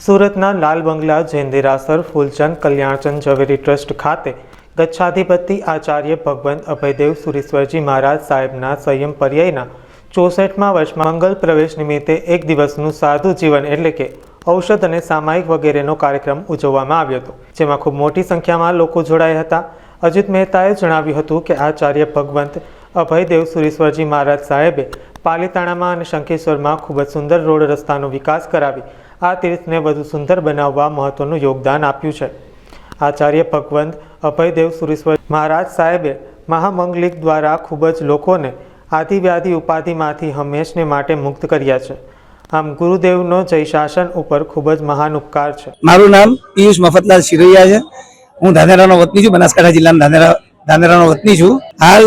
સુરતના લાલ બંગલા જૈન દેરાસર ફૂલચંદ કલ્યાણચંદ ઝવેરી ટ્રસ્ટ ખાતે ગચ્છાધિપતિ આચાર્ય ભગવંત અભયદેવ સુરેશ્વરજી મહારાજ સાહેબના સંયમ પર્યાયના ચોસઠમાં વર્ષમાં મંગલ પ્રવેશ નિમિત્તે એક દિવસનું સાધુ જીવન એટલે કે ઔષધ અને સામાયિક વગેરેનો કાર્યક્રમ ઉજવવામાં આવ્યો હતો, જેમાં ખૂબ મોટી સંખ્યામાં લોકો જોડાયા હતા. અજીત મહેતાએ જણાવ્યું હતું કે આચાર્ય ભગવંત અભયદેવ સુરેશ્વરજી મહારાજ સાહેબે પાલીતાણામાં અને શંખેશ્વરમાં ખૂબ જ સુંદર રોડ રસ્તાનો વિકાસ કરાવી આ તીર્થને વધુ સુંદર બનાવવા મહત્વનું યોગદાન આપ્યું છે. આચાર્ય ભગવંત અભયદેવ સુરેશ્વર મહારાજ સાહેબે મહામંગલિક દ્વારા ખૂબ જ લોકોને આદિવ્યાધિ ઉપાધિમાંથી હંમેશને માટે મુક્ત કર્યા છે. આમ ગુરુદેવનો જય શાસન ઉપર ખૂબ જ મહાન ઉપકાર છે. મારું નામ પિયુષ મફતલાલ શિરોયા છે. હું ધાનેરાનો વતની છું, બનાસકાંઠા જિલ્લાના ધાનેરા ધાનેરાનો વતની છું. હાલ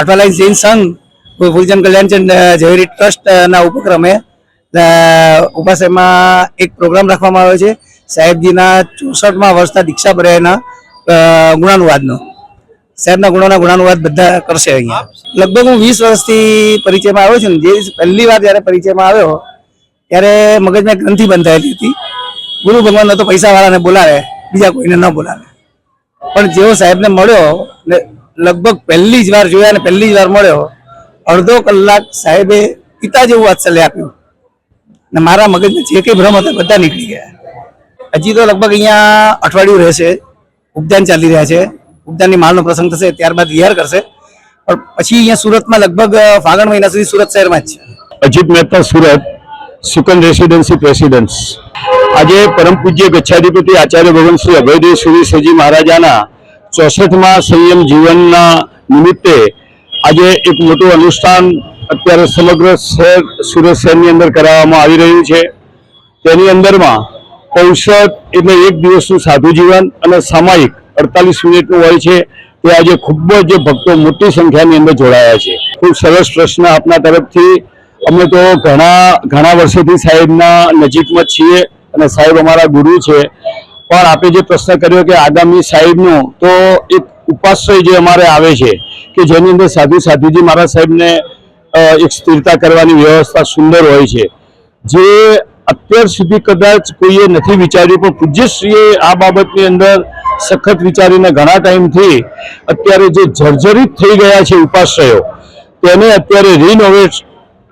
અઠવાલાઈન જૈન સંઘ ગુરુજન કલ્યાણચંદ ઝવેરી ટ્રસ્ટના ઉપક્રમે ઉપાશ્રયમાં એક પ્રોગ્રામ રાખવામાં આવ્યો છે. સાહેબજીના ચોસઠમાં વર્ષના દીક્ષા પર્યાયના ગુણાનુવાદનો. સાહેબના ગુણોના ગુણાનુવાદ બધા કરશે અહીંયા. લગભગ હું વીસ વર્ષથી પરિચયમાં આવ્યો છું ને, જે પહેલી વાર જ્યારે પરિચયમાં આવ્યો, ત્યારે મગજમાં ગ્રંથિ બંધાયેલી હતી. ગુરુ ભગવાન તો પૈસા વાળાને બોલાવે, બીજા કોઈને ન બોલાવે. પણ જેવો સાહેબને મળ્યો ને લગભગ પહેલી જ વાર જોયા ને પહેલી જ વાર મળ્યો, અડધો કલાક સાહેબે પિતા જેવું વાત્સલ્ય આપ્યું. ને મારા મગજમાં જે કંઈ ભ્રમ હતા બધા નીકળી ગયા. હજી તો લગભગ અહીંયા અઠવાડિયું રહેશે ઉપદાન ચાલી રહ્યા છે. ઉપદાનની માલનો પ્રસંગ થશે, ત્યારબાદ વિહાર કરશે. પણ પછી અહીંયા સુરતમાં લગભગ ફાગણ મહિના સુધી સુરત શહેરમાં જ છે. અજીત મહેતા, સુરત, સુકન રેસિડેન્સી પ્રેસિડેન્ટ્સ આજે પરમ પૂજ્ય ગચ્છાધિપતિ આચાર્ય ભગવાન શ્રી અભયદેવ સુરેશ્વરજી મહારાજાના ચોસઠમાં સંયમ જીવનના નિમિત્તે આજે એક મોટું અનુષ્ઠાન અત્યારે સમગ્ર શહેર સુરત શહેરની અંદર કરાવવામાં આવી રહ્યું છે. તેની અંદરમાં ઔષધ એટલે એક દિવસનું સાધુ જીવન અને સામાયિક અડતાલીસ મિનિટનું હોય છે. તે આજે ખૂબ જ ભક્તો મોટી સંખ્યાની અંદર જોડાયા છે. ખૂબ સરસ પ્રશ્ન આપના તરફથી. અમે તો ઘણા ઘણા વર્ષોથી સાહેબના નજીકમાં છીએ અને સાહેબ અમારા ગુરુ છે. પણ આપે જે પ્રશ્ન કર્યો કે આગામી સાહેબનું, તો એક ઉપાશ્રય જે અમારે આવે છે કે જેની અંદર સાધુ સાધુજી મારા સાહેબને એક સ્થિરતા કરવાની વ્યવસ્થા સુંદર હોય છે. જે અત્યાર સુધી કદાચ કોઈએ નથી વિચાર્યું, પણ પૂજ્યશ્રીએ આ બાબતની અંદર સખત વિચારીને ઘણા ટાઈમથી અત્યારે જે જર્જરિત થઈ ગયા છે ઉપાશ્રયો, તેને અત્યારે રિનોવેટ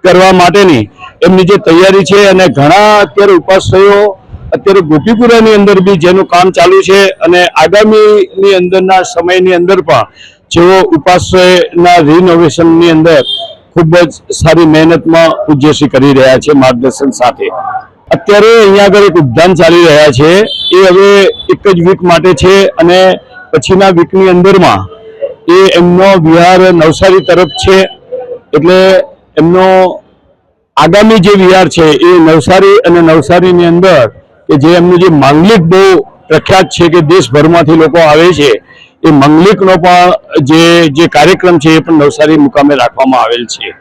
કરવા માટેની એમની જે તૈયારી છે અને ઘણા અત્યારે ઉપાશ્રયો અત્યારે ગોપીપુરાની અંદર બી જેનું કામ ચાલુ છે અને આગામીની અંદરના સમયની અંદર પણ જેઓ ઉપાશ્રયના રિનોવેશનની અંદર ખૂબ જ સારી મહેનતમાં પૂજ્યશ્રી કરી રહ્યા છે માર્ગદર્શન સાથે. અત્યારે અહીંયા આગળ એક ઉદ્યાન ચાલી રહ્યા છે. એ હવે એક જ વીક માટે છે અને પછીના વીકની અંદરમાં એ એમનો વિહાર નવસારી તરફ છે. એટલે એમનો આગામી જે વિહાર છે એ નવસારી અને નવસારીની અંદર કે જે એમનું જે માંગલિક બહુ પ્રખ્યાત છે કે દેશભરમાંથી લોકો આવે છે એ મંગલિકનો પણ જે જે કાર્યક્રમ છે એ પણ નવસારી મુકામે રાખવામાં આવેલ છે.